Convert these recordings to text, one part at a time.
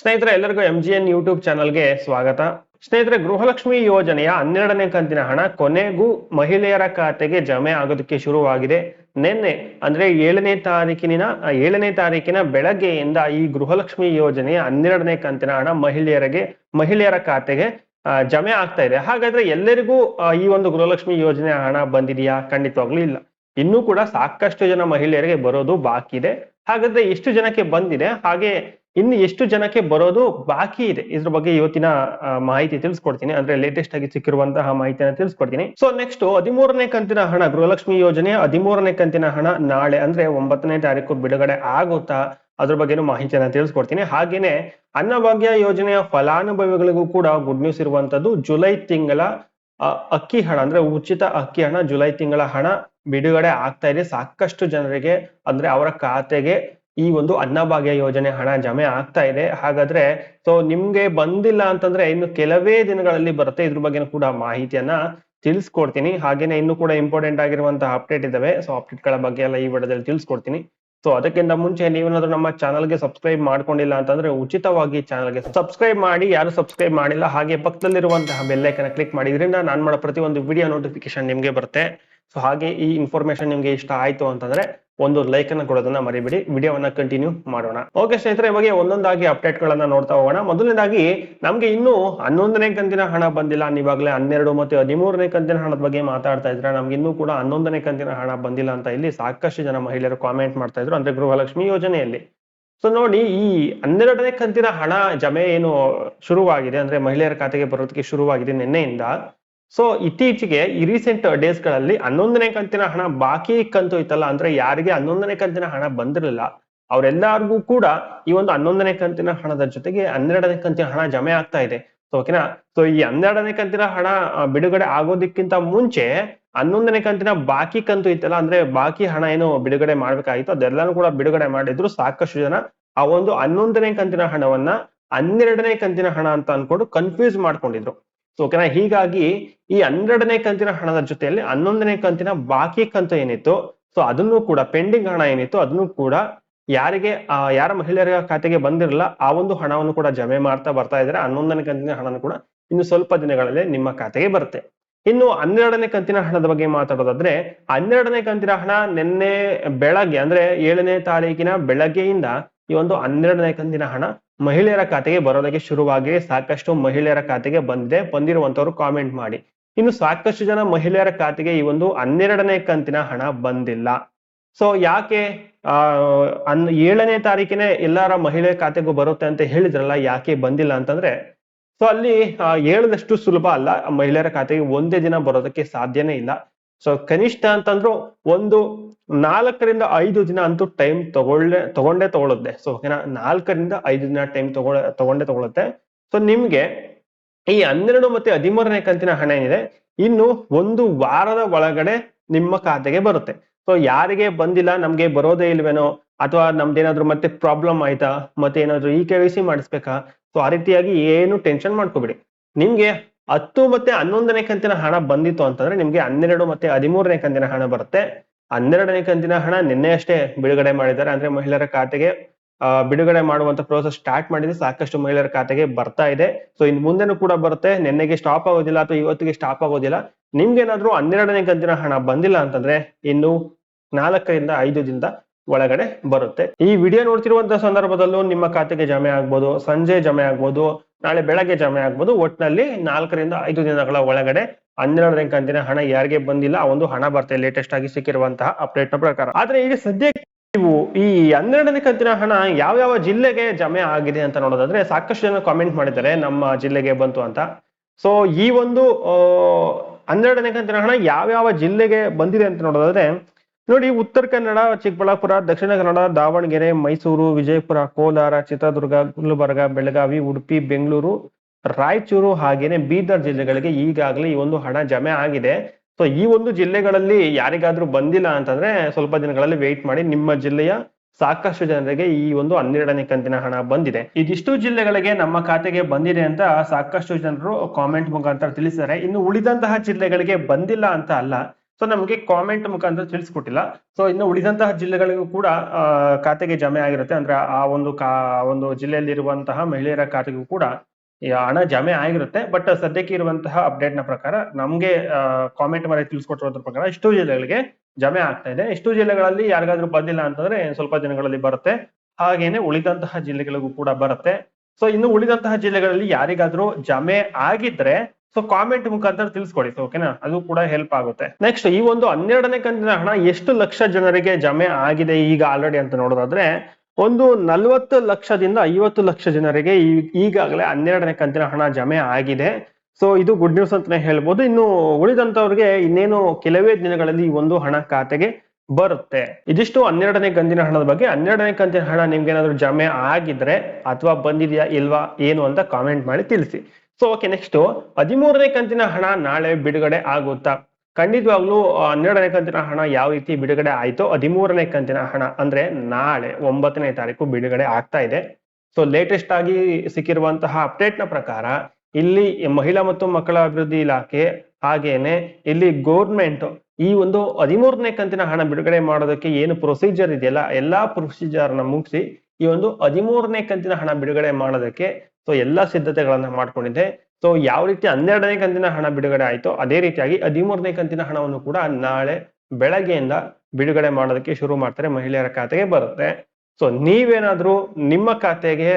ಸ್ನೇಹಿತರೆ, ಎಲ್ಲರಿಗೂ M G N YouTube ಚಾನಲ್ಗೆ ಸ್ವಾಗತ. ಸ್ನೇಹಿತರೆ, ಗೃಹಲಕ್ಷ್ಮಿ ಯೋಜನೆಯ ಹನ್ನೆರಡನೇ ಕಂತಿನ ಹಣ ಕೊನೆಗೂ ಮಹಿಳೆಯರ ಖಾತೆಗೆ ಜಮೆ ಆಗೋದಕ್ಕೆ ಶುರುವಾಗಿದೆ. ನಿನ್ನೆ, ಅಂದ್ರೆ ಏಳನೇ ತಾರೀಕಿನ ಏಳನೇ ತಾರೀಕಿನ ಬೆಳಗ್ಗೆಯಿಂದ ಈ ಗೃಹಲಕ್ಷ್ಮಿ ಯೋಜನೆಯ ಹನ್ನೆರಡನೇ ಕಂತಿನ ಹಣ ಮಹಿಳೆಯರಿಗೆ, ಮಹಿಳೆಯರ ಖಾತೆಗೆ ಜಮೆ ಆಗ್ತಾ ಇದೆ. ಹಾಗಾದ್ರೆ ಎಲ್ಲರಿಗೂ ಈ ಒಂದು ಗೃಹಲಕ್ಷ್ಮಿ ಯೋಜನೆಯ ಹಣ ಬಂದಿದೆಯಾ? ಖಂಡಿತವಾಗ್ಲೂ ಇಲ್ಲ. ಇನ್ನೂ ಕೂಡ ಸಾಕಷ್ಟು ಜನ ಮಹಿಳೆಯರಿಗೆ ಬರೋದು ಬಾಕಿ ಇದೆ ಹಾಗಾದ್ರೆ ಎಷ್ಟು ಜನಕ್ಕೆ ಬಂದಿದೆ. ಹಾಗೆ ಇನ್ನು ಎಷ್ಟು ಜನಕ್ಕೆ ಬರೋದು ಬಾಕಿ ಇದೆ. ಇದ್ರ ಬಗ್ಗೆ ಇವತ್ತಿನ ಮಾಹಿತಿ ತಿಳಿಸ್ಕೊಡ್ತೀನಿ. ಅಂದ್ರೆ ಲೇಟೆಸ್ಟ್ ಆಗಿ ಸಿಕ್ಕಿರುವಂತಹ ಮಾಹಿತಿಯನ್ನು ತಿಳಿಸ್ಕೊಡ್ತೀನಿ. ಸೊ ನೆಕ್ಸ್ಟ್ ಹದಿಮೂರನೇ ಕಂತಿನ ಹಣ, ಗೃಹಲಕ್ಷ್ಮಿ ಯೋಜನೆ ಹದಿಮೂರನೇ ಕಂತಿನ ಹಣ ನಾಳೆ, ಅಂದ್ರೆ ಒಂಬತ್ತನೇ ತಾರೀಕು ಬಿಡುಗಡೆ ಆಗುತ್ತಾ? ಅದ್ರ ಬಗ್ಗೆನೂ ಮಾಹಿತಿಯನ್ನ ತಿಳಿಸ್ಕೊಡ್ತೀನಿ. ಹಾಗೇನೆ ಅನ್ನಭಾಗ್ಯ ಯೋಜನೆಯ ಫಲಾನುಭವಿಗಳಿಗೂ ಕೂಡ ಗುಡ್ ನ್ಯೂಸ್ ಇರುವಂತದ್ದು ಜುಲೈ ತಿಂಗಳ ಅಕ್ಕಿ ಹಣ, ಅಂದ್ರೆ ಉಚಿತ ಅಕ್ಕಿ ಹಣ ಜುಲೈ ತಿಂಗಳ ಹಣ ಬಿಡುಗಡೆ ಆಗ್ತಾ ಇದೆ. ಸಾಕಷ್ಟು ಜನರಿಗೆ, ಅಂದ್ರೆ ಅವರ ಖಾತೆಗೆ ಈ ಒಂದು ಅನ್ನಭಾಗ್ಯ ಯೋಜನೆ ಹಣ ಜಮೆ ಆಗ್ತಾ ಇದೆ. ಹಾಗಾದ್ರೆ ಸೊ ನಿಮ್ಗೆ ಬಂದಿಲ್ಲ ಅಂತಂದ್ರೆ ಇನ್ನು ಕೆಲವೇ ದಿನಗಳಲ್ಲಿ ಬರುತ್ತೆ. ಇದ್ರ ಬಗ್ಗೆ ಕೂಡ ಮಾಹಿತಿಯನ್ನ ತಿಳಿಸ್ಕೊಡ್ತೀನಿ. ಹಾಗೇನೆ ಇನ್ನು ಕೂಡ ಇಂಪಾರ್ಟೆಂಟ್ ಆಗಿರುವಂತಹ ಅಪ್ಡೇಟ್ ಇದಾವೆ. ಸೊ ಅಪ್ಡೇಟ್ಗಳ ಬಗ್ಗೆ ಎಲ್ಲ ಈ ವಿಡಿಯೋದಲ್ಲಿ ತಿಳಿಸ್ಕೊಡ್ತೀನಿ. ಸೊ ಅದಕ್ಕಿಂತ ಮುಂಚೆ ನೀವೇನಾದ್ರೂ ನಮ್ಮ ಚಾನಲ್ಗೆ ಸಬ್ಸ್ಕ್ರೈಬ್ ಮಾಡ್ಕೊಂಡಿಲ್ಲ ಅಂತಂದ್ರೆ ಉಚಿತವಾಗಿ ಚಾನಲ್ಗೆ ಸಬ್ಸ್ಕ್ರೈಬ್ ಮಾಡಿ. ಯಾರು ಸಬ್ಸ್ಕ್ರೈಬ್ ಮಾಡಿಲ್ಲ, ಹಾಗೆ ಪಕ್ಕದಲ್ಲಿರುವಂತಹ ಬೆಲ್ಲೈಕನ ಕ್ಲಿಕ್ ಮಾಡಿ ಇದರಿಂದ ನಾನು ಮಾಡೋ ಒಂದು ವಿಡಿಯೋ ನೋಟಿಫಿಕೇಶನ್ ನಿಮ್ಗೆ ಬರುತ್ತೆ. ಸೊ ಹಾಗೆ ಈ ಇನ್ಫಾರ್ಮೇಶನ್ ನಿಮ್ಗೆ ಇಷ್ಟ ಆಯ್ತು ಅಂತಂದ್ರೆ ಒಂದು ಲೈಕ್ ಅನ್ನ ಕೊಡೋದನ್ನ ಮರಿಬೇಡಿ. ವಿಡಿಯೋವನ್ನ ಕಂಟಿನ್ಯೂ ಮಾಡೋಣ. ಓಕೆ ಸ್ನೇಹಿತರೆ ಇವಾಗ ಒಂದೊಂದಾಗಿ ಅಪ್ಡೇಟ್ ಗಳನ್ನ ನೋಡ್ತಾ ಹೋಗೋಣ. ಮೊದಲನೇದಾಗಿ, ನಮ್ಗೆ ಇನ್ನೂ ಹನ್ನೊಂದನೇ ಕಂತಿನ ಹಣ ಬಂದಿಲ್ಲ. ನೀವಾಗಲೇ ಹನ್ನೆರಡು ಮತ್ತೆ ಹದಿಮೂರನೇ ಕಂತಿನ ಹಣದ ಬಗ್ಗೆ ಮಾತಾಡ್ತಾ ಇದ್ರೆ ನಮ್ಗೆ ಇನ್ನೂ ಕೂಡ ಹನ್ನೊಂದನೇ ಕಂತಿನ ಹಣ ಬಂದಿಲ್ಲ ಅಂತ ಇಲ್ಲಿ ಸಾಕಷ್ಟು ಜನ ಮಹಿಳೆಯರು ಕಾಮೆಂಟ್ ಮಾಡ್ತಾ ಇದ್ರು. ಅಂದ್ರೆ ಗೃಹಲಕ್ಷ್ಮಿ ಯೋಜನೆಯಲ್ಲಿ. ಸೊ ನೋಡಿ, ಈ ಹನ್ನೆರಡನೇ ಕಂತಿನ ಹಣ ಜಮೆ ಏನು ಶುರುವಾಗಿದೆ, ಅಂದ್ರೆ ಮಹಿಳೆಯರ ಖಾತೆಗೆ ಬರೋದಕ್ಕೆ ಶುರುವಾಗಿದೆ ನಿನ್ನೆಯಿಂದ. ಸೊ ಇತ್ತೀಚೆಗೆ ಈ ರೀಸೆಂಟ್ ಡೇಸ್ಗಳಲ್ಲಿ ಹನ್ನೊಂದನೇ ಕಂತಿನ ಹಣ ಬಾಕಿ ಕಂತು ಇತ್ತಲ್ಲ ಅಂದ್ರೆ ಯಾರಿಗೆ ಹನ್ನೊಂದನೇ ಕಂತಿನ ಹಣ ಬಂದಿರಲಿಲ್ಲ, ಅವರೆಲ್ಲರಿಗೂ ಕೂಡ ಈ ಒಂದು ಹನ್ನೊಂದನೇ ಕಂತಿನ ಹಣದ ಜೊತೆಗೆ ಹನ್ನೆರಡನೇ ಕಂತಿನ ಹಣ ಜಮೆ ಆಗ್ತಾ ಇದೆ. ಸೊ ಓಕೆನಾ ಸೊ ಈ ಹನ್ನೆರಡನೇ ಕಂತಿನ ಹಣ ಬಿಡುಗಡೆ ಆಗೋದಕ್ಕಿಂತ ಮುಂಚೆ ಹನ್ನೊಂದನೇ ಕಂತಿನ ಬಾಕಿ ಕಂತು ಇತ್ತಲ್ಲ ಅಂದ್ರೆ ಬಾಕಿ ಹಣ ಏನು ಬಿಡುಗಡೆ ಮಾಡ್ಬೇಕಾಗಿತ್ತು, ಅದೆಲ್ಲಾನು ಕೂಡ ಬಿಡುಗಡೆ ಮಾಡಿದ್ರು ಸಾಕಷ್ಟು ಜನ. ಆ ಒಂದು ಹನ್ನೊಂದನೇ ಕಂತಿನ ಹಣವನ್ನ ಹನ್ನೆರಡನೇ ಕಂತಿನ ಹಣ ಅಂತ ಅನ್ಕೊಂಡು ಕನ್ಫ್ಯೂಸ್ ಮಾಡ್ಕೊಂಡಿದ್ರು. ಸೊ ಓಕೆನಾ? ಹೀಗಾಗಿ ಈ ಹನ್ನೆರಡನೇ ಕಂತಿನ ಹಣದ ಜೊತೆಯಲ್ಲಿ ಹನ್ನೊಂದನೇ ಕಂತಿನ ಬಾಕಿ ಕಂತು ಏನಿತ್ತು? ಸೊ ಅದನ್ನು ಕೂಡ ಪೆಂಡಿಂಗ್ ಹಣ ಏನಿತ್ತು, ಅದನ್ನು ಕೂಡ ಯಾರಿಗೆ ಯಾರ ಮಹಿಳೆಯರ ಖಾತೆಗೆ ಬಂದಿರಲ್ಲ, ಆ ಒಂದು ಹಣವನ್ನು ಕೂಡ ಜಮೆ ಮಾಡ್ತಾ ಬರ್ತಾ ಇದ್ದಾರೆ. ಹನ್ನೊಂದನೇ ಕಂತಿನ ಹಣನ ಕೂಡ ಇನ್ನು ಸ್ವಲ್ಪ ದಿನಗಳಲ್ಲಿ ನಿಮ್ಮ ಖಾತೆಗೆ ಬರುತ್ತೆ. ಇನ್ನು ಹನ್ನೆರಡನೇ ಕಂತಿನ ಹಣದ ಬಗ್ಗೆ ಮಾತಾಡೋದಾದ್ರೆ, ಹನ್ನೆರಡನೇ ಕಂತಿನ ಹಣ ನಿನ್ನೆ ಬೆಳಗ್ಗೆ, ಅಂದ್ರೆ ಏಳನೇ ತಾರೀಕಿನ ಬೆಳಗ್ಗೆಯಿಂದ ಈ ಒಂದು ಹನ್ನೆರಡನೇ ಕಂತಿನ ಹಣ ಮಹಿಳೆಯರ ಖಾತೆಗೆ ಬರೋದಕ್ಕೆ ಶುರುವಾಗಿ ಸಾಕಷ್ಟು ಮಹಿಳೆಯರ ಖಾತೆಗೆ ಬಂದಿದೆ. ಬಂದಿರುವಂತವ್ರು ಕಾಮೆಂಟ್ ಮಾಡಿ. ಇನ್ನು ಸಾಕಷ್ಟು ಜನ ಮಹಿಳೆಯರ ಖಾತೆಗೆ ಈ ಒಂದು ಹನ್ನೆರಡನೇ ಕಂತಿನ ಹಣ ಬಂದಿಲ್ಲ. ಸೊ ಯಾಕೆ, ಆ ಅನ್ ಏಳನೇ ತಾರೀಕಿನೇ ಎಲ್ಲರ ಮಹಿಳೆ ಖಾತೆಗೂ ಬರುತ್ತೆ ಅಂತ ಹೇಳಿದ್ರಲ್ಲ, ಯಾಕೆ ಬಂದಿಲ್ಲ ಅಂತಂದ್ರೆ ಸೊ ಅಲ್ಲಿ ಹೇಳದಷ್ಟು ಸುಲಭ ಅಲ್ಲ. ಮಹಿಳೆಯರ ಖಾತೆಗೆ ಒಂದೇ ದಿನ ಬರೋದಕ್ಕೆ ಸಾಧ್ಯನೇ ಇಲ್ಲ. ಸೊ ಕನಿಷ್ಠ ಅಂತಂದ್ರು ಒಂದು ನಾಲ್ಕರಿಂದ ಐದು ದಿನ ಅಂತೂ ಟೈಮ್ ತಗೊಳ್ಳೆ, ತಗೊಂಡೇ ತಗೊಳುತ್ತೆ. ಸೊ ಓಕೆನಾ? ನಾಲ್ಕರಿಂದ ಐದು ದಿನ ಟೈಮ್ ತಗೊಳ, ತಗೊಂಡೇ ತಗೊಳುತ್ತೆ. ಸೊ ನಿಮ್ಗೆ ಈ ಹನ್ನೆರಡು ಮತ್ತೆ ಹದಿಮೂರನೇ ಕಂತಿನ ಹಣ ಏನಿದೆ? ಇನ್ನು ಒಂದು ವಾರದ ಒಳಗಡೆ ನಿಮ್ಮ ಖಾತೆಗೆ ಬರುತ್ತೆ. ಸೊ ಯಾರಿಗೆ ಬಂದಿಲ್ಲ, ನಮ್ಗೆ ಬರೋದೇ ಇಲ್ವೇನೋ, ಅಥವಾ ನಮ್ದೇನಾದ್ರು ಮತ್ತೆ ಪ್ರಾಬ್ಲಮ್ ಆಯ್ತಾ, ಮತ್ತೆ ಏನಾದ್ರು ಈ ಕೆ ವಿ ಸಿ ಮಾಡಿಸ್ಬೇಕಾ? ಸೊ ಆ ರೀತಿಯಾಗಿ ಏನು ಟೆನ್ಷನ್ ಮಾಡ್ಕೋಬೇಡಿ. ನಿಮ್ಗೆ ಹತ್ತು ಮತ್ತೆ ಹನ್ನೊಂದನೇ ಕಂತಿನ ಹಣ ಬಂದಿತ್ತು ಅಂತಂದ್ರೆ ನಿಮ್ಗೆ ಹನ್ನೆರಡು ಮತ್ತೆ ಹದಿಮೂರನೇ ಕಂತಿನ ಹಣ ಬರುತ್ತೆ. ಹನ್ನೆರಡನೇ ಕಂತಿನ ಹಣ ನಿನ್ನೆ ಅಷ್ಟೇ ಬಿಡುಗಡೆ ಮಾಡಿದ್ದಾರೆ. ಅಂದ್ರೆ ಮಹಿಳೆಯರ ಖಾತೆಗೆ ಬಿಡುಗಡೆ ಮಾಡುವಂತ ಪ್ರೋಸೆಸ್ ಸ್ಟಾರ್ಟ್ ಮಾಡಿದ್ರೆ ಸಾಕಷ್ಟು ಮಹಿಳೆಯರ ಖಾತೆಗೆ ಬರ್ತಾ ಇದೆ. ಸೊ ಇನ್ ಮುಂದೆನೂ ಕೂಡ ಬರುತ್ತೆ. ನಿನ್ನೆಗೆ ಸ್ಟಾಪ್ ಆಗೋದಿಲ್ಲ ಅಥವಾ ಇವತ್ತಿಗೆ ಸ್ಟಾಪ್ ಆಗೋದಿಲ್ಲ. ನಿಮ್ಗೇನಾದ್ರೂ ಹನ್ನೆರಡನೇ ಕಂತಿನ ಹಣ ಬಂದಿಲ್ಲ ಅಂತಂದ್ರೆ ಇನ್ನು ನಾಲ್ಕರಿಂದ ಐದು ದಿನದ ಒಳಗಡೆ ಬರುತ್ತೆ. ಈ ವಿಡಿಯೋ ನೋಡ್ತಿರುವಂತಹ ಸಂದರ್ಭದಲ್ಲೂ ನಿಮ್ಮ ಖಾತೆಗೆ ಜಮೆ ಆಗ್ಬೋದು, ಸಂಜೆ ಜಮೆ ಆಗ್ಬೋದು. ನಾಳೆ ಬೆಳಗ್ಗೆ ಜಮೆ ಆಗ್ಬೋದು. ಒಟ್ಟಿನಲ್ಲಿ ನಾಲ್ಕರಿಂದ ಐದು ದಿನಗಳ ಒಳಗಡೆ ಹನ್ನೆರಡನೇ ಕಂತಿನ ಹಣ ಯಾರಿಗೆ ಬಂದಿಲ್ಲ, ಆ ಒಂದು ಹಣ ಬರ್ತದೆ ಲೇಟೆಸ್ಟ್ ಆಗಿ ಸಿಕ್ಕಿರುವಂತಹ ಅಪ್ಡೇಟ್ನ ಪ್ರಕಾರ. ಆದ್ರೆ ಈಗ ಸದ್ಯಕ್ಕೆ ನೀವು ಈ ಹನ್ನೆರಡನೇ ಕಂತಿನ ಹಣ ಯಾವ ಯಾವ ಜಿಲ್ಲೆಗೆ ಜಮೆ ಆಗಿದೆ ಅಂತ ನೋಡೋದಾದ್ರೆ ಸಾಕಷ್ಟು ಜನ ಕಾಮೆಂಟ್ ಮಾಡಿದ್ದಾರೆ, ನಮ್ಮ ಜಿಲ್ಲೆಗೆ ಬಂತು ಅಂತ. ಸೊ ಈ ಒಂದು ಹನ್ನೆರಡನೇ ಕಂತಿನ ಹಣ ಯಾವ ಯಾವ ಜಿಲ್ಲೆಗೆ ಬಂದಿದೆ ಅಂತ ನೋಡೋದಾದ್ರೆ ನೋಡಿ, ಉತ್ತರ ಕನ್ನಡ, ಚಿಕ್ಕಬಳ್ಳಾಪುರ, ದಕ್ಷಿಣ ಕನ್ನಡ, ದಾವಣಗೆರೆ, ಮೈಸೂರು, ವಿಜಯಪುರ, ಕೋಲಾರ, ಚಿತ್ರದುರ್ಗ, ಗುಲ್ಬರ್ಗ, ಬೆಳಗಾವಿ, ಉಡುಪಿ, ಬೆಂಗಳೂರು, ರಾಯಚೂರು ಹಾಗೇನೆ ಬೀದರ್ ಜಿಲ್ಲೆಗಳಿಗೆ ಈಗಾಗಲೇ ಈ ಒಂದು ಹಣ ಜಮೆ ಆಗಿದೆ. ಸೊ ಈ ಒಂದು ಜಿಲ್ಲೆಗಳಲ್ಲಿ ಯಾರಿಗಾದ್ರೂ ಬಂದಿಲ್ಲ ಅಂತಂದ್ರೆ ಸ್ವಲ್ಪ ದಿನಗಳಲ್ಲಿ ವೆಯ್ಟ್ ಮಾಡಿ ನಿಮ್ಮ ಜಿಲ್ಲೆಯ ಸಾಕಷ್ಟು ಜನರಿಗೆ ಈ ಒಂದು ಹನ್ನೆರಡನೇ ಕಂತಿನ ಹಣ ಬಂದಿದೆ. ಇದಿಷ್ಟು ಜಿಲ್ಲೆಗಳಿಗೆ ನಮ್ಮ ಖಾತೆಗೆ ಬಂದಿದೆ ಅಂತ ಸಾಕಷ್ಟು ಜನರು ಕಾಮೆಂಟ್ ಮುಖಾಂತರ ತಿಳಿಸಿದ್ದಾರೆ. ಇನ್ನು ಉಳಿದಂತಹ ಜಿಲ್ಲೆಗಳಿಗೆ ಬಂದಿಲ್ಲ ಅಂತ ಅಲ್ಲ ಸೊ ನಮಗೆ ಕಾಮೆಂಟ್ ಮುಖಾಂತರ ತಿಳಿಸ್ಕೊಟ್ಟಿಲ್ಲ. ಸೊ ಇನ್ನು ಉಳಿದಂತಹ ಜಿಲ್ಲೆಗಳಿಗೂ ಕೂಡ ಖಾತೆಗೆ ಜಮೆ ಆಗಿರುತ್ತೆ. ಅಂದ್ರೆ ಆ ಒಂದು ಕಾ ಒಂದು ಜಿಲ್ಲೆಯಲ್ಲಿರುವಂತಹ ಮಹಿಳೆಯರ ಖಾತೆಗೂ ಕೂಡ ಹಣ ಜಮೆ ಆಗಿರುತ್ತೆ. ಬಟ್ ಸದ್ಯಕ್ಕೆ ಇರುವಂತಹ ಅಪ್ಡೇಟ್ನ ಪ್ರಕಾರ ನಮ್ಗೆ ಕಾಮೆಂಟ್ ಮಾಡಿ ತಿಳಿಸ್ಕೊಟ್ಟಿರೋದ್ರ ಪ್ರಕಾರ ಇಷ್ಟು ಜಿಲ್ಲೆಗಳಿಗೆ ಜಮೆ ಆಗ್ತಾ ಇದೆ. ಇಷ್ಟು ಜಿಲ್ಲೆಗಳಲ್ಲಿ ಯಾರಿಗಾದ್ರೂ ಬಂದಿಲ್ಲ ಅಂತಂದ್ರೆ ಸ್ವಲ್ಪ ದಿನಗಳಲ್ಲಿ ಬರುತ್ತೆ. ಹಾಗೇನೆ ಉಳಿದಂತಹ ಜಿಲ್ಲೆಗಳಿಗೂ ಕೂಡ ಬರುತ್ತೆ. ಸೊ ಇನ್ನು ಉಳಿದಂತಹ ಜಿಲ್ಲೆಗಳಲ್ಲಿ ಯಾರಿಗಾದ್ರೂ ಜಮೆ ಆಗಿದ್ರೆ ಸೊ ಕಾಮೆಂಟ್ ಮುಖಾಂತರ ತಿಳಿಸ್ಕೊಡಿ ಸೊ ಓಕೆನಾ ಅದು ಕೂಡ ಹೆಲ್ಪ್ ಆಗುತ್ತೆ. ನೆಕ್ಸ್ಟ್ ಈ ಒಂದು ಹನ್ನೆರಡನೇ ಕಂತಿನ ಹಣ ಎಷ್ಟು ಲಕ್ಷ ಜನರಿಗೆ ಜಮೆ ಆಗಿದೆ ಈಗ ಆಲ್ರೆಡಿ ಅಂತ ನೋಡೋದಾದ್ರೆ, ಒಂದು ನಲ್ವತ್ತು ಲಕ್ಷದಿಂದ ಐವತ್ತು ಲಕ್ಷ ಜನರಿಗೆ ಈಗಾಗಲೇ ಹನ್ನೆರಡನೇ ಕಂತಿನ ಹಣ ಜಮೆ ಆಗಿದೆ. ಸೊ ಇದು ಗುಡ್ ನ್ಯೂಸ್ ಅಂತಾನೆ ಹೇಳ್ಬೋದು. ಇನ್ನು ಉಳಿದಂತವ್ರಿಗೆ ಇನ್ನೇನು ಕೆಲವೇ ದಿನಗಳಲ್ಲಿ ಈ ಒಂದು ಹಣ ಖಾತೆಗೆ ಬರುತ್ತೆ. ಇದಿಷ್ಟು ಹನ್ನೆರಡನೇ ಕಂತಿನ ಹಣದ ಬಗ್ಗೆ. ಹನ್ನೆರಡನೇ ಕಂತಿನ ಹಣ ನಿಮ್ಗೆ ಏನಾದ್ರು ಜಮೆ ಆಗಿದ್ರೆ ಅಥವಾ ಬಂದಿದ್ಯಾ ಇಲ್ವಾ, ಏನು ಅಂತ ಕಾಮೆಂಟ್ ಮಾಡಿ ತಿಳಿಸಿ. ಸೊ ಓಕೆ ನೆಕ್ಸ್ಟ್ ಹದಿಮೂರನೇ ಕಂತಿನ ಹಣ ನಾಳೆ ಬಿಡುಗಡೆ ಆಗುತ್ತಾ? ಖಂಡಿತವಾಗ್ಲೂ ಹನ್ನೆರಡನೇ ಕಂತಿನ ಹಣ ಯಾವ ರೀತಿ ಬಿಡುಗಡೆ ಆಯ್ತೋ, ಹದಿಮೂರನೇ ಕಂತಿನ ಹಣ ಅಂದ್ರೆ ನಾಳೆ, ಒಂಬತ್ತನೇ ತಾರೀಕು ಬಿಡುಗಡೆ ಆಗ್ತಾ ಇದೆ. ಸೊ ಲೇಟೆಸ್ಟ್ ಆಗಿ ಸಿಕ್ಕಿರುವಂತಹ ಅಪ್ಡೇಟ್ನ ಪ್ರಕಾರ, ಇಲ್ಲಿ ಮಹಿಳಾ ಮತ್ತು ಮಕ್ಕಳ ಅಭಿವೃದ್ಧಿ ಇಲಾಖೆ ಹಾಗೇನೆ ಇಲ್ಲಿ ಗೌರ್ಮೆಂಟ್ ಈ ಒಂದು ಹದಿಮೂರನೇ ಕಂತಿನ ಹಣ ಬಿಡುಗಡೆ ಮಾಡೋದಕ್ಕೆ ಏನು ಪ್ರೊಸೀಜರ್ ಇದೆಯಲ್ಲ, ಎಲ್ಲಾ ಪ್ರೊಸೀಜರ್ನ ಮುಗಿಸಿ ಈ ಒಂದು ಹದಿಮೂರನೇ ಕಂತಿನ ಹಣ ಬಿಡುಗಡೆ ಮಾಡೋದಕ್ಕೆ ಸೊ ಎಲ್ಲಾ ಸಿದ್ಧತೆಗಳನ್ನ ಮಾಡ್ಕೊಂಡಿದ್ದೆ. ಸೊ ಯಾವ ರೀತಿ ಹನ್ನೆರಡನೇ ಕಂತಿನ ಹಣ ಬಿಡುಗಡೆ ಆಯ್ತೋ, ಅದೇ ರೀತಿಯಾಗಿ ಹದಿಮೂರನೇ ಕಂತಿನ ಹಣವನ್ನು ಕೂಡ ನಾಳೆ ಬೆಳಗ್ಗೆಯಿಂದ ಬಿಡುಗಡೆ ಮಾಡೋದಕ್ಕೆ ಶುರು ಮಾಡ್ತಾರೆ ಮಹಿಳೆಯರ ಖಾತೆಗೆ ಬರುತ್ತೆ. ಸೊ ನೀವೇನಾದ್ರೂ ನಿಮ್ಮ ಖಾತೆಗೆ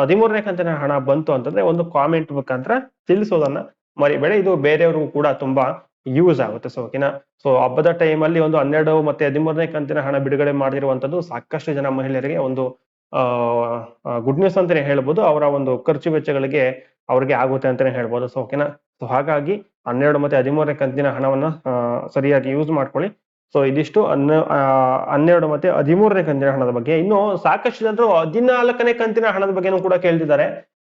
ಹದಿಮೂರನೇ ಕಂತಿನ ಹಣ ಬಂತು ಅಂತಂದ್ರೆ ಒಂದು ಕಾಮೆಂಟ್ ಮುಖಾಂತರ ತಿಳಿಸೋದನ್ನ ಮರಿಬೇಡ. ಇದು ಬೇರೆಯವ್ರಿಗೂ ಕೂಡ ತುಂಬಾ ಯೂಸ್ ಆಗುತ್ತೆ ಸೊ ಓಕೆನಾ ಸೊ ಹಬ್ಬದ ಟೈಮಲ್ಲಿ ಒಂದು ಹನ್ನೆರಡು ಮತ್ತೆ ಹದಿಮೂರನೇ ಕಂತಿನ ಹಣ ಬಿಡುಗಡೆ ಮಾಡಿರುವಂತದ್ದು ಸಾಕಷ್ಟು ಜನ ಮಹಿಳೆಯರಿಗೆ ಒಂದು ಗುಡ್ ನ್ಯೂಸ್ ಅಂತಾನೆ ಹೇಳ್ಬೋದು. ಅವರ ಒಂದು ಖರ್ಚು ವೆಚ್ಚಗಳಿಗೆ ಅವ್ರಿಗೆ ಆಗುತ್ತೆ ಅಂತಾನೆ ಹೇಳ್ಬೋದು. ಸೊ ಓಕೆನಾ ಸೊ ಹಾಗಾಗಿ ಹನ್ನೆರಡು ಮತ್ತೆ ಹದಿಮೂರನೇ ಕಂತಿನ ಹಣವನ್ನ ಸರಿಯಾಗಿ ಯೂಸ್ ಮಾಡ್ಕೊಳ್ಳಿ. ಸೊ ಇದಿಷ್ಟು ಹನ್ನ ಹನ್ನೆರಡು ಮತ್ತೆ ಹದಿಮೂರನೇ ಕಂತಿನ ಹಣದ ಬಗ್ಗೆ. ಇನ್ನು ಸಾಕಷ್ಟು ಜನರು ಹದಿನಾಲ್ಕನೇ ಕಂತಿನ ಹಣದ ಬಗ್ಗೆನೂ ಕೂಡ ಕೇಳ್ತಿದ್ದಾರೆ.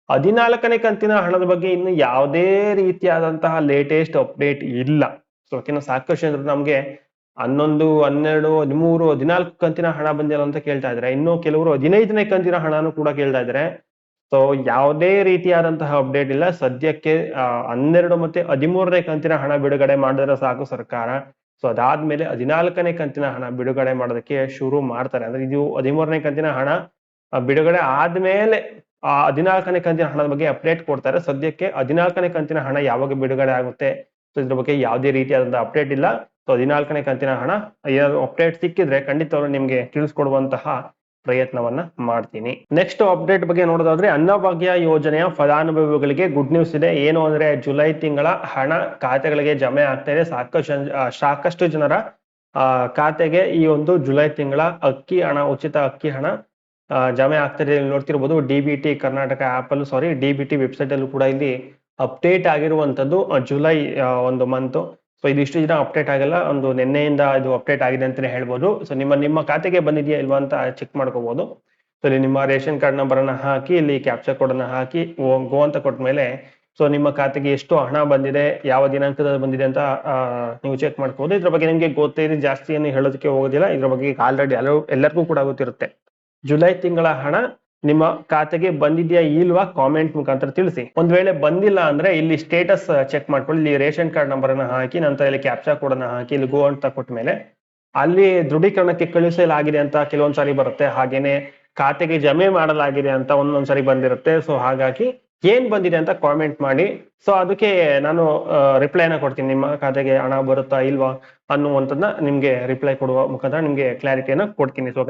ಹದಿನಾಲ್ಕನೇ ಕಂತಿನ ಹಣದ ಬಗ್ಗೆ ಇನ್ನು ಯಾವುದೇ ರೀತಿಯಾದಂತಹ ಲೇಟೆಸ್ಟ್ ಅಪ್ಡೇಟ್ ಇಲ್ಲ. ಸೊ ಓಕೆನಾ ಸಾಕಷ್ಟು ಜನರು ನಮ್ಗೆ ಹನ್ನೊಂದು, ಹನ್ನೆರಡು, ಹದಿಮೂರು, ಹದಿನಾಲ್ಕು ಕಂತಿನ ಹಣ ಬಂದಿಲ್ಲ ಅಂತ ಕೇಳ್ತಾ ಇದ್ದಾರೆ. ಇನ್ನು ಕೆಲವರು ಹದಿನೈದನೇ ಕಂತಿನ ಹಣನೂ ಕೂಡ ಕೇಳ್ತಾ ಇದ್ದಾರೆ. ಸೊ ಯಾವುದೇ ರೀತಿಯಾದಂತಹ ಅಪ್ಡೇಟ್ ಇಲ್ಲ. ಸದ್ಯಕ್ಕೆ ಹನ್ನೆರಡು ಮತ್ತೆ ಹದಿಮೂರನೇ ಕಂತಿನ ಹಣ ಬಿಡುಗಡೆ ಮಾಡಿದ್ರೆ ಸಾಕು ಸರ್ಕಾರ. ಸೊ ಅದಾದ್ಮೇಲೆ ಹದಿನಾಲ್ಕನೇ ಕಂತಿನ ಹಣ ಬಿಡುಗಡೆ ಮಾಡೋದಕ್ಕೆ ಶುರು ಮಾಡ್ತಾರೆ. ಅಂದ್ರೆ ಇದು ಹದಿಮೂರನೇ ಕಂತಿನ ಹಣ ಬಿಡುಗಡೆ ಆದ್ಮೇಲೆ, ಆ, ಹದಿನಾಲ್ಕನೇ ಕಂತಿನ ಹಣದ ಬಗ್ಗೆ ಅಪ್ಡೇಟ್ ಕೊಡ್ತಾರೆ. ಸದ್ಯಕ್ಕೆ ಹದಿನಾಲ್ಕನೇ ಕಂತಿನ ಹಣ ಯಾವಾಗ ಬಿಡುಗಡೆ ಆಗುತ್ತೆ ಸೊ ಇದ್ರ ಬಗ್ಗೆ ಯಾವುದೇ ರೀತಿಯಾದಂತಹ ಅಪ್ಡೇಟ್ ಇಲ್ಲ. ಸೊ ಹದಿನಾಲ್ಕನೇ ಕಂತಿನ ಹಣ ಏನಾದ್ರು ಅಪ್ಡೇಟ್ ಸಿಕ್ಕಿದ್ರೆ ಖಂಡಿತವಾಗ್ಲೂ ನಿಮ್ಗೆ ತಿಳಿಸ್ಕೊಡುವಂತಹ ಪ್ರಯತ್ನವನ್ನ ಮಾಡ್ತೀನಿ. ನೆಕ್ಸ್ಟ್ ಅಪ್ಡೇಟ್ ಬಗ್ಗೆ ನೋಡೋದಾದ್ರೆ ಅನ್ನಭಾಗ್ಯ ಯೋಜನೆಯ ಫಲಾನುಭವಿಗಳಿಗೆ ಗುಡ್ ನ್ಯೂಸ್ ಇದೆ. ಏನು ಅಂದ್ರೆ ಜುಲೈ ತಿಂಗಳ ಹಣ ಖಾತೆಗಳಿಗೆ ಜಮೆ ಆಗ್ತಾ ಇದೆ. ಸಾಕಷ್ಟು ಸಾಕಷ್ಟು ಜನರ ಖಾತೆಗೆ ಈ ಒಂದು ಜುಲೈ ತಿಂಗಳ ಅಕ್ಕಿ ಹಣ, ಉಚಿತ ಅಕ್ಕಿ ಹಣ ಜಮೆ ಆಗ್ತಾ ಇಲ್ಲಿ ನೋಡ್ತಿರ್ಬೋದು D B T Karnataka app ಅಲ್ಲೂ sorry D B T website ಅಲ್ಲೂ ಕೂಡ ಇಲ್ಲಿ ಅಪ್ಡೇಟ್ ಆಗಿರುವಂತದ್ದು ಜುಲೈ ಒಂದು ಮಂತ್ ಸೊ ಇದಿಷ್ಟು ದಿನ ಅಪ್ಡೇಟ್ ಆಗಲ್ಲ. ಒಂದು ನಿನ್ನೆಯಿಂದ ಇದು ಅಪ್ಡೇಟ್ ಆಗಿದೆ ಅಂತಾನೆ ಹೇಳ್ಬೋದು. ಸೊ ನಿಮ್ಮ ನಿಮ್ಮ ಖಾತೆಗೆ ಬಂದಿದೆಯಾ ಇಲ್ವಾ ಅಂತ ಚೆಕ್ ಮಾಡ್ಕೋಬಹುದು ಸೊ ಇಲ್ಲಿ ನಿಮ್ಮ ರೇಷನ್ ಕಾರ್ಡ್ ನಂಬರ್ ಅನ್ನ ಹಾಕಿ, ಇಲ್ಲಿ ಕ್ಯಾಪ್ಚರ್ ಕೋಡ್ ಅನ್ನ ಹಾಕಿ ಗೋ ಅಂತ ಕೊಟ್ಟ ಮೇಲೆ ಸೊ ನಿಮ್ಮ ಖಾತೆಗೆ ಎಷ್ಟು ಹಣ ಬಂದಿದೆ, ಯಾವ ದಿನಾಂಕದಲ್ಲಿ ಬಂದಿದೆ ಅಂತ ನೀವು ಚೆಕ್ ಮಾಡ್ಕೋಬಹುದು ಇದ್ರ ಬಗ್ಗೆ ನಿಮ್ಗೆ ಗೊತ್ತಿದೆ ಜಾಸ್ತಿ ಏನು ಹೇಳೋದಕ್ಕೆ ಹೋಗೋದಿಲ್ಲ. ಇದ್ರ ಬಗ್ಗೆ ಆಲ್ರೆಡಿ ಎಲ್ಲರೂ ಎಲ್ಲರಿಗೂ ಕೂಡ ಗೊತ್ತಿರುತ್ತೆ. ಜುಲೈ ತಿಂಗಳ ಹಣ ನಿಮ್ಮ ಖಾತೆಗೆ ಬಂದಿದ್ಯಾ ಇಲ್ವಾ ಕಾಮೆಂಟ್ ಮುಖಾಂತರ ತಿಳಿಸಿ. ಒಂದ್ ವೇಳೆ ಬಂದಿಲ್ಲ ಅಂದ್ರೆ ಇಲ್ಲಿ ಸ್ಟೇಟಸ್ ಚೆಕ್ ಮಾಡ್ಕೊಳ್ಳಿ. ಇಲ್ಲಿ ರೇಷನ್ ಕಾರ್ಡ್ ನಂಬರ್ ಅನ್ನ ಹಾಕಿ, ನಂತರ ಇಲ್ಲಿ ಕ್ಯಾಪ್ಚಾ ಕೋಡ್ ಅನ್ನ ಹಾಕಿ, ಇಲ್ಲಿ ಗೋ ಅಂತ ಕೊಟ್ಟ ಮೇಲೆ ಅಲ್ಲಿ ದೃಢೀಕರಣಕ್ಕೆ ಕಳುಹಿಸಲಾಗಿದೆ ಅಂತ ಕೆಲವೊಂದ್ಸಾರಿ ಬರುತ್ತೆ. ಹಾಗೇನೆ ಖಾತೆಗೆ ಜಮೆ ಮಾಡಲಾಗಿದೆ ಅಂತ ಒಂದೊಂದ್ ಸಾರಿ ಬಂದಿರುತ್ತೆ. ಸೊ ಹಾಗಾಗಿ ಏನ್ ಬಂದಿದೆ ಅಂತ ಕಾಮೆಂಟ್ ಮಾಡಿ. ಸೊ ಅದಕ್ಕೆ ನಾನು ರಿಪ್ಲೈನ ಕೊಡ್ತೀನಿ. ನಿಮ್ಮ ಖಾತೆಗೆ ಹಣ ಬರುತ್ತಾ ಇಲ್ವಾ ಅನ್ನುವಂಥದ್ದನ್ನ ನಿಮ್ಗೆ ರಿಪ್ಲೈ ಕೊಡುವ ಮುಖಾಂತರ ನಿಮ್ಗೆ ಕ್ಲಾರಿಟಿಯನ್ನ ಕೊಡ್ತೀನಿ. ಸೊ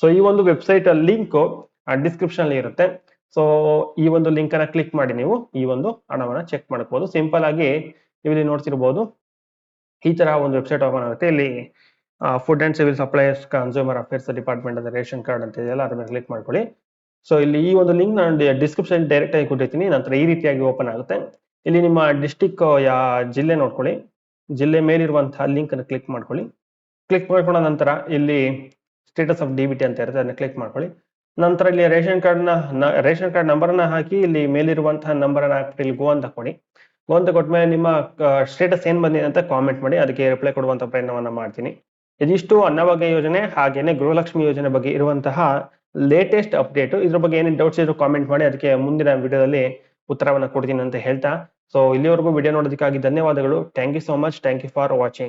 ಸೊ ಈ ಒಂದು ವೆಬ್ಸೈಟ್ ಲಿಂಕ್ ಡಿಸ್ಕ್ರಿಪ್ಷನ್ ಇರುತ್ತೆ. ಸೊ ಈ ಒಂದು ಲಿಂಕ್ ಅನ್ನ ಕ್ಲಿಕ್ ಮಾಡಿ ನೀವು ಈ ಒಂದು ಹಣವನ್ನ ಚೆಕ್ ಮಾಡ್ಕೋಬಹುದು ಸಿಂಪಲ್ ಆಗಿ ನೀವು ಇಲ್ಲಿ ನೋಡ್ತಿರ್ಬೋದು ಈ ತರ ಒಂದು ವೆಬ್ಸೈಟ್ ಓಪನ್ ಆಗುತ್ತೆ. ಇಲ್ಲಿ food and civil supplies consumer affairs department ಅದ ರೇಷನ್ ಕಾರ್ಡ್ ಅಂತ ಇದೆಯಲ್ಲ, ಅದ್ರ ಮೇಲೆ ಕ್ಲಿಕ್ ಮಾಡ್ಕೊಳ್ಳಿ. ಸೊ ಇಲ್ಲಿ ಈ ಒಂದು ಲಿಂಕ್ ನಾನು ಡಿಸ್ಕ್ರಿಪ್ಷನ್ ಡೈರೆಕ್ಟ್ ಆಗಿ ಕೊಟ್ಟಿರ್ತೀನಿ. ನಂತರ ಈ ರೀತಿಯಾಗಿ ಓಪನ್ ಆಗುತ್ತೆ. ಇಲ್ಲಿ ನಿಮ್ಮ ಡಿಸ್ಟಿಕ್ ಯಾ, ಜಿಲ್ಲೆ ನೋಡ್ಕೊಳ್ಳಿ. ಜಿಲ್ಲೆ ಮೇಲಿರುವಂತಹ ಲಿಂಕ್ ಅನ್ನು ಕ್ಲಿಕ್ ಮಾಡ್ಕೊಳ್ಳಿ. ಕ್ಲಿಕ್ ಮಾಡ್ಕೊಂಡ ನಂತರ ಇಲ್ಲಿ ಸ್ಟೇಟಸ್ ಆಫ್ ಡಿ ಬಿ ಅಂತ ಇರುತ್ತೆ. ಅದನ್ನ ಕ್ಲಿಕ್ ಮಾಡ್ಕೊಳ್ಳಿ. ನಂತರ ಇಲ್ಲಿ ರೇಷನ್ ಕಾರ್ಡ್ನ, ರೇಷನ್ ಕಾರ್ಡ್ ನಂಬರ್ ಅನ್ನ ಹಾಕಿ ಇಲ್ಲಿ ಮೇಲಿರುವಂತಹ ನಂಬರ್ ಅನ್ನ ಹಾಕ್ಬಿಟ್ಟು ಇಲ್ಲಿ ಗೋ ಅಂತ ಕೊಡಿ. ಗೋ ಅಂತ ಕೊಟ್ಮೇಲೆ ನಿಮ್ಮ ಸ್ಟೇಟಸ್ ಏನ್ ಬಂದಿದೆ ಅಂತ ಕಾಮೆಂಟ್ ಮಾಡಿ, ಅದಕ್ಕೆ ರಿಪ್ಲೈ ಕೊಡುವಂತ ಪ್ರಯತ್ನವನ್ನ ಮಾಡ್ತೀನಿ. ಇದಿಷ್ಟು ಅನ್ನಭಾಗ್ಯ ಯೋಜನೆ ಹಾಗೇನೆ ಗೃಹಲಕ್ಷ್ಮಿ ಯೋಜನೆ ಬಗ್ಗೆ ಇರುವಂತಹ ಲೇಟೆಸ್ಟ್ ಅಪ್ಡೇಟ್ ಇದ್ರ ಬಗ್ಗೆ ಏನೇನು ಡೌಟ್ಸ್ ಇದ್ರು ಕಾಮೆಂಟ್ ಮಾಡಿ, ಅದಕ್ಕೆ ಮುಂದಿನ ವಿಡಿಯೋದಲ್ಲಿ ಉತ್ತರವನ್ನ ಕೊಡ್ತೀನಿ ಅಂತ ಹೇಳ್ತಾ. ಸೊ ಇಲ್ಲಿವರೆಗೂ ವಿಡಿಯೋ ನೋಡೋದಕ್ಕಾಗಿ ಧನ್ಯವಾದಗಳು. Thank you so much thank you for watching